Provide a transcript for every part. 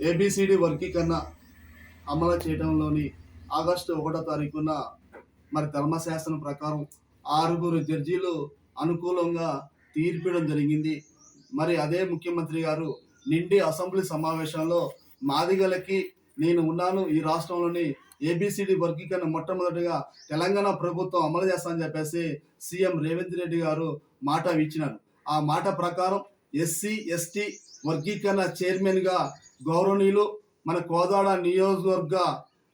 A B C D వర్గీకరణ అమలు చేయడంలోని August ఒకటో తారీఖున మరి ధర్మశాస్త్రం ప్రకారం ఆరుగురు జడ్జీలు అనుకూలంగా తీర్పిడం జరిగింది. మరి అదే ముఖ్యమంత్రి గారు నిండి అసెంబ్లీ సమావేశంలో మాదిగలకి నేను ఉన్నాను ఈ రాష్ట్రంలోని ఏబిసిడి వర్గీకరణ మొట్టమొదటిగా తెలంగాణ ప్రభుత్వం అమలు చేస్తామని చెప్పేసి సీఎం రేవంత్ రెడ్డి గారు మాట ఇచ్చినారు. ఆ మాట ప్రకారం ఎస్సీ ఎస్టీ వర్గీకరణ చైర్మన్గా గౌరవనీయులు మన కోదాడ నియోజకవర్గ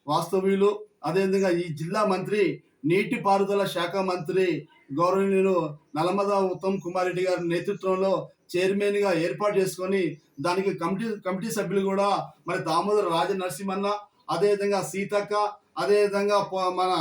వాస్తవ్యులు అదేవిధంగా ఈ జిల్లా మంత్రి నీటిపారుదల శాఖ మంత్రి గౌరవనీయులు నలమద ఉత్తమ్ కుమార్ రెడ్డి గారి నేతృత్వంలో చైర్మన్గా ఏర్పాటు చేసుకొని దానికి కమిటీ కమిటీ సభ్యులు కూడా మరి దామోదర రాజ నరసింహన్న అదేవిధంగా సీతక్క అదేవిధంగా మన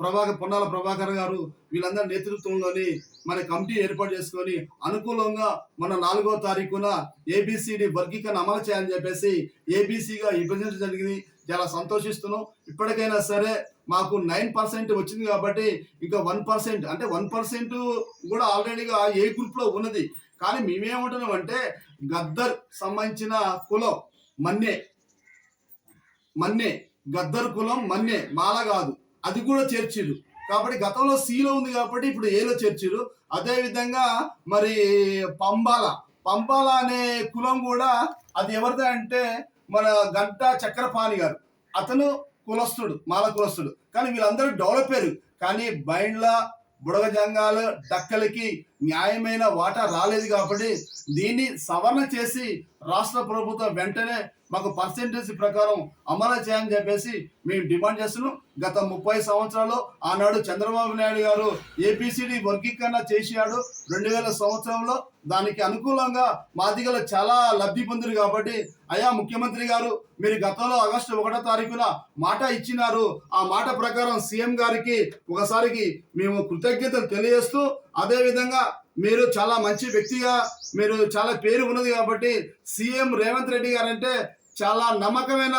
ప్రభాకర్ పొన్నాల ప్రభాకర్ గారు వీళ్ళందరి నేతృత్వంలోని మన కమిటీ ఏర్పాటు చేసుకొని అనుకూలంగా మన నాలుగో తారీఖున ఏబిసిడి వర్గీకరణ అమలు చేయాలని చెప్పేసి ఏబిసిగా విభజించడం జరిగింది. చాలా సంతోషిస్తున్నాం. ఇప్పటికైనా సరే మాకు నైన్ పర్సెంట్ వచ్చింది కాబట్టి ఇంకా వన్ పర్సెంట్ అంటే వన్ పర్సెంట్ కూడా ఆల్రెడీగా ఏ గ్రూప్లో ఉన్నది. కానీ మేమేమంటున్నాం అంటే గద్దర్ సంబంధించిన కులం మన్నే మన్నే గద్దర్ కులం మన్నే మాల కాదు. అది కూడా చేర్చిరు కాబట్టి గతంలో సిలో ఉంది కాబట్టి ఇప్పుడు ఏలో చేర్చిరు అదేవిధంగా మరి పంబాల. పంబాల అనే కులం కూడా అది ఎవరిది అంటే మన గంట చక్రపాణి గారు. అతను కులస్తుడు మాల కులస్తుడు. కానీ వీళ్ళందరూ డెవలప్ అయ్యారు కానీ బైండ్ల బుడగ జంగాలు డక్కలకి న్యాయమైన వాటా రాలేదు కాబట్టి దీన్ని సవరణ చేసి రాష్ట్ర ప్రభుత్వం వెంటనే మాకు పర్సెంటేజ్ ప్రకారం అమలు చేయని చెప్పేసి మేము డిమాండ్ చేస్తున్నాం. గత ముప్పై సంవత్సరాలు ఆనాడు చంద్రబాబు నాయుడు గారు ఏపీసీడీ వర్గీకరణ చేశాడు. రెండు వేల సంవత్సరంలో దానికి అనుకూలంగా మాదిగలు చాలా లబ్ధి పొందిరు కాబట్టి అయా ముఖ్యమంత్రి గారు మీరు గతంలో ఆగస్టు ఒకటో తారీఖున మాట ఇచ్చినారు. ఆ మాట ప్రకారం సీఎం గారికి ఒకసారికి మేము కృతజ్ఞతలు తెలియజేస్తూ అదే విధంగా మీరు చాలా మంచి వ్యక్తిగా మీరు చాలా పేరు ఉన్నది కాబట్టి సీఎం రేవంత్ రెడ్డి గారు అంటే చాలా నమ్మకమైన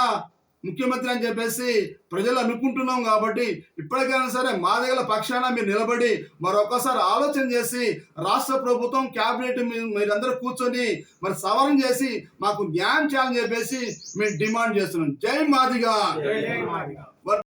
ముఖ్యమంత్రి అని చెప్పేసి ప్రజలు అనుకుంటున్నాం కాబట్టి ఇప్పటికైనా సరే మా దగ్గర పక్షాన మీరు నిలబడి మరొకసారి ఆలోచన చేసి రాష్ట్ర ప్రభుత్వం క్యాబినెట్ మీరందరూ కూర్చొని మరి సవరణ చేసి మాకు న్యాయం చేయాలని చెప్పేసి మేము డిమాండ్ చేస్తున్నాం జై మాదిగా జై జై మాదిగ.